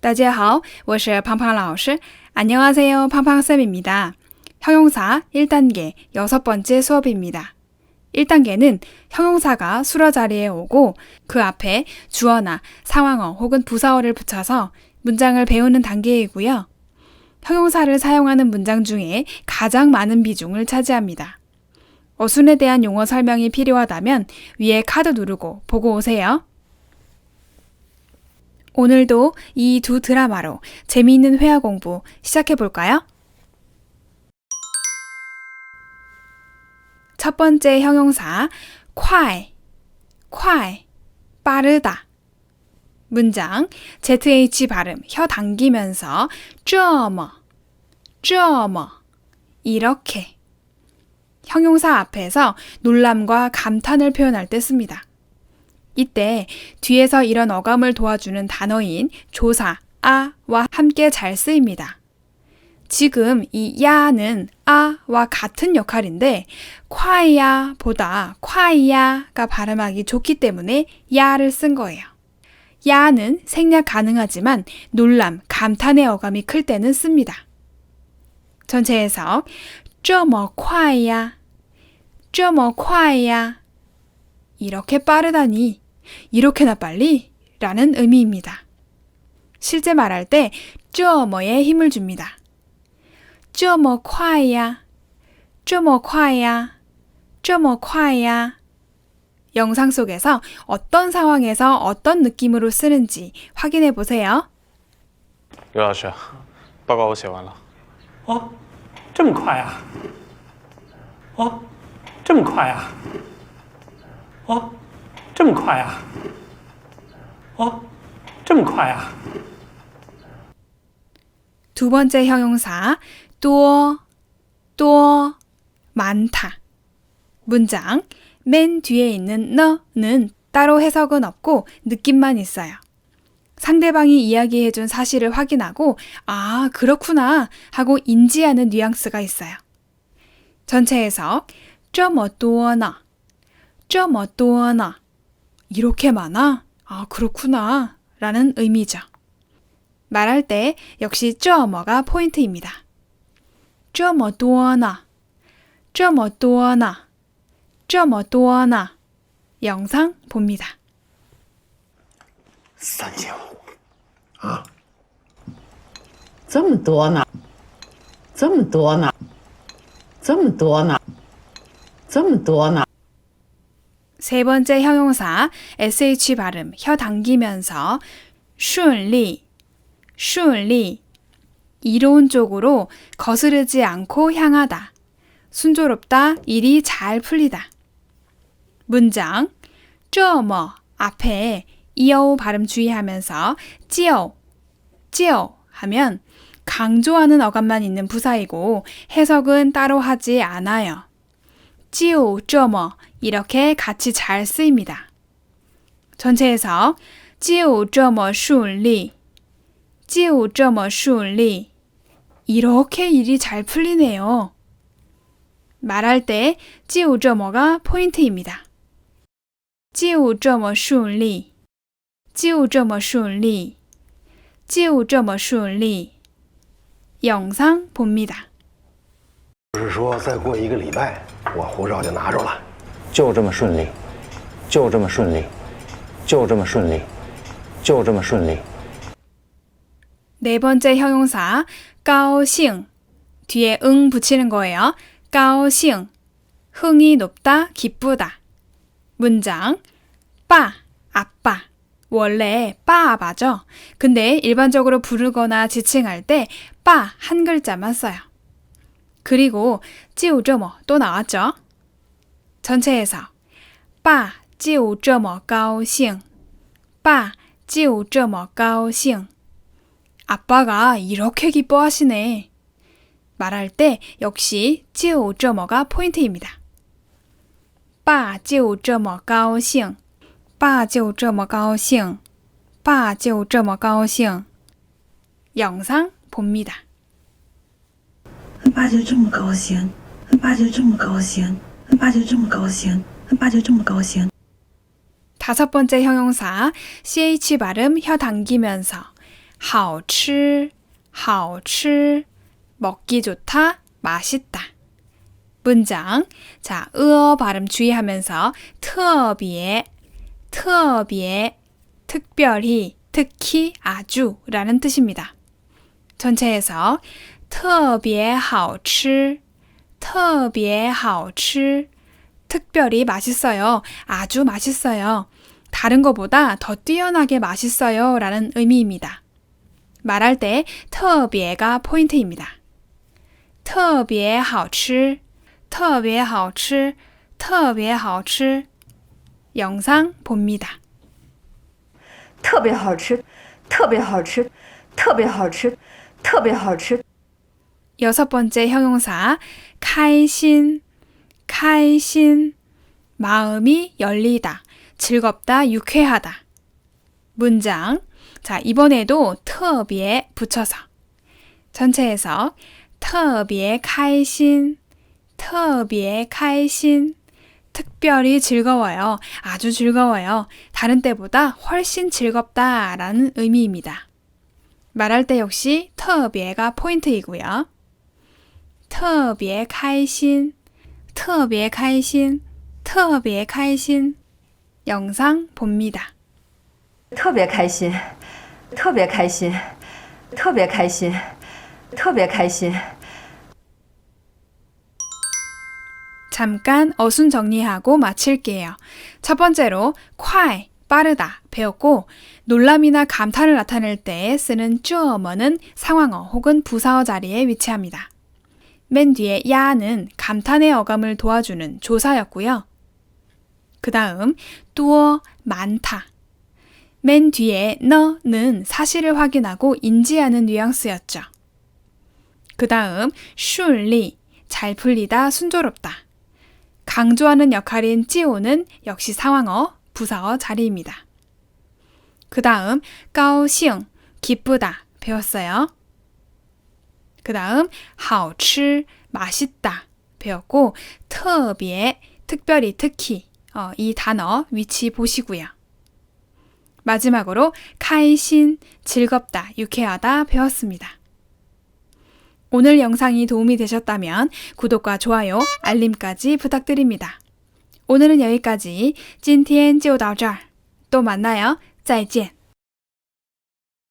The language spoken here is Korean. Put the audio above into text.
大家好,我是胖胖老师. 안녕하세요. 팡팡쌤입니다. 형용사 1단계 여섯 번째 수업입니다. 1단계는 형용사가 수러 자리에 오고 그 앞에 주어나 상황어 혹은 부사어를 붙여서 문장을 배우는 단계이고요. 형용사를 사용하는 문장 중에 가장 많은 비중을 차지합니다. 어순에 대한 용어 설명이 필요하다면 위에 카드 누르고 보고 오세요. 오늘도 이 두 드라마로 재미있는 회화 공부 시작해 볼까요? 첫 번째 형용사 快, 快, 빠르다. 문장 ZH 발음 혀 당기면서 这么, 这么 이렇게 형용사 앞에서 놀람과 감탄을 표현할 때 씁니다. 이때 뒤에서 이런 어감을 도와주는 단어인 조사 아와 함께 잘 쓰입니다. 지금 이 야는 아와 같은 역할인데 콰이야보다 콰이야가 발음하기 좋기 때문에 야를 쓴 거예요. 야는 생략 가능하지만 놀람, 감탄의 어감이 클 때는 씁니다. 전체 해석 这么快呀,这么快呀 이렇게 빠르다니 이렇게나 빨리? 라는 의미입니다. 실제 말할 때 쩌머에 힘을 줍니다. 这么快呀,这么快呀,这么快呀 영상 속에서 어떤 상황에서 어떤 느낌으로 쓰는지 확인해 보세요. 刘老师，报告我写完了。哦，这么快啊！哦，这么快啊！哦， 这么快啊！哦，这么快啊！ 두 번째 형용사 多, 多, 많다. 문장 맨 뒤에 있는 너는 따로 해석은 없고 느낌만 있어요. 상대방이 이야기해준 사실을 확인하고 아 그렇구나 하고 인지하는 뉘앙스가 있어요. 전체 해석 这么多呢 这么多呢 이렇게 많아? 아 그렇구나 라는 의미죠. 말할 때 역시 这么가 포인트입니다. 这么多呢 这么多呢 这么多呢 영상 봅니다. 三千五，这么多呢，这么多呢，这么多呢，这么多呢。 세 번째 형용사 sh 발음 혀 당기면서 순리 순리 이론적으로 거스르지 않고 향하다 순조롭다 일이 잘 풀리다 문장 저머 앞에 이어 발음 주의하면서 찌어 찌어 하면 강조하는 어감만 있는 부사이고 해석은 따로 하지 않아요. 찌오, 这么 이렇게 같이 잘 쓰입니다. 전체 해석 就这么顺利就这么顺利 이렇게 일이 잘 풀리네요. 말할 때 就这么가 포인트입니다. 就这么顺利就这么顺利就这么顺利 영상 봅니다. 不是说再过一个礼拜， 我护照就拿着了。就这么顺利，就这么顺利，就这么顺利，就这么顺利。 네 번째 형용사 高兴 뒤에 응 붙이는 거예요. 高兴 흥이 높다, 기쁘다. 문장 빠, 아빠 원래 빠아바죠. 근데 일반적으로 부르거나 지칭할 때 빠 한 글자만 써요. 그리고 찌우저머 또 나왔죠. 전체에서 빠 찌우저머 가오싱 빠 찌우저머 가오싱 아빠가 이렇게 기뻐하시네. 말할 때 역시 찌우저머가 포인트입니다. 빠 찌우저머 가오싱 빠 찌우저머 가오싱 빠 찌우저머 가오싱 영상 봅니다. 爸就这么高兴，爸就这么高兴，爸就这么高兴，爸就这么高兴。 다섯 번째 형용사 ch 발음 혀 당기면서 好吃,好吃. 먹기 좋다, 맛있다. 문장. 자, 으어 발음 주의하면서 特别,特别, 특별히, 특히, 아주라는 뜻입니다. 전체에서 特别好吃,特别好吃. 특별히 맛있어요. 아주 맛있어요. 다른 것보다 더 뛰어나게 맛있어요. 라는 의미입니다. 말할 때 特别가 포인트입니다. 特别好吃,特别好吃,特别好吃. 영상 봅니다. 特别好吃，特别好吃，特别好吃，特别好吃。 여섯 번째 형용사 开心,开心. 마음이 열리다, 즐겁다, 유쾌하다. 문장. 자, 이번에도 特别 붙여서 전체에서 特别开心,特别开心. 특별히 즐거워요. 아주 즐거워요. 다른 때보다 훨씬 즐겁다 라는 의미입니다. 말할 때 역시 特别가 포인트이고요. 特别开心,特别开心,特别开心. 영상 봅니다. 特别开心，特别开心，特别开心，特别开心。 잠깐 어순 정리하고 마칠게요. 첫 번째로 콰이 빠르다 배웠고 놀람이나 감탄을 나타낼 때 쓰는 쭈어머는 상황어 혹은 부사어 자리에 위치합니다. 맨 뒤에 야는 감탄의 어감을 도와주는 조사였고요. 그 다음 뚜어 많다. 맨 뒤에 너는 사실을 확인하고 인지하는 뉘앙스였죠. 그 다음 슐리 잘 풀리다 순조롭다. 강조하는 역할인 찌오는 역시 상황어, 부사어 자리입니다. 그 다음 까오싱 기쁘다 배웠어요. 그 다음 好吃 맛있다 배웠고 特别 특별히 특히 어, 이 단어 위치 보시고요. 마지막으로 开心 즐겁다 유쾌하다 배웠습니다. 오늘 영상이 도움이 되셨다면 구독과 좋아요, 알림까지 부탁드립니다. 오늘은 여기까지. 今天就到这儿. 또 만나요. 再见.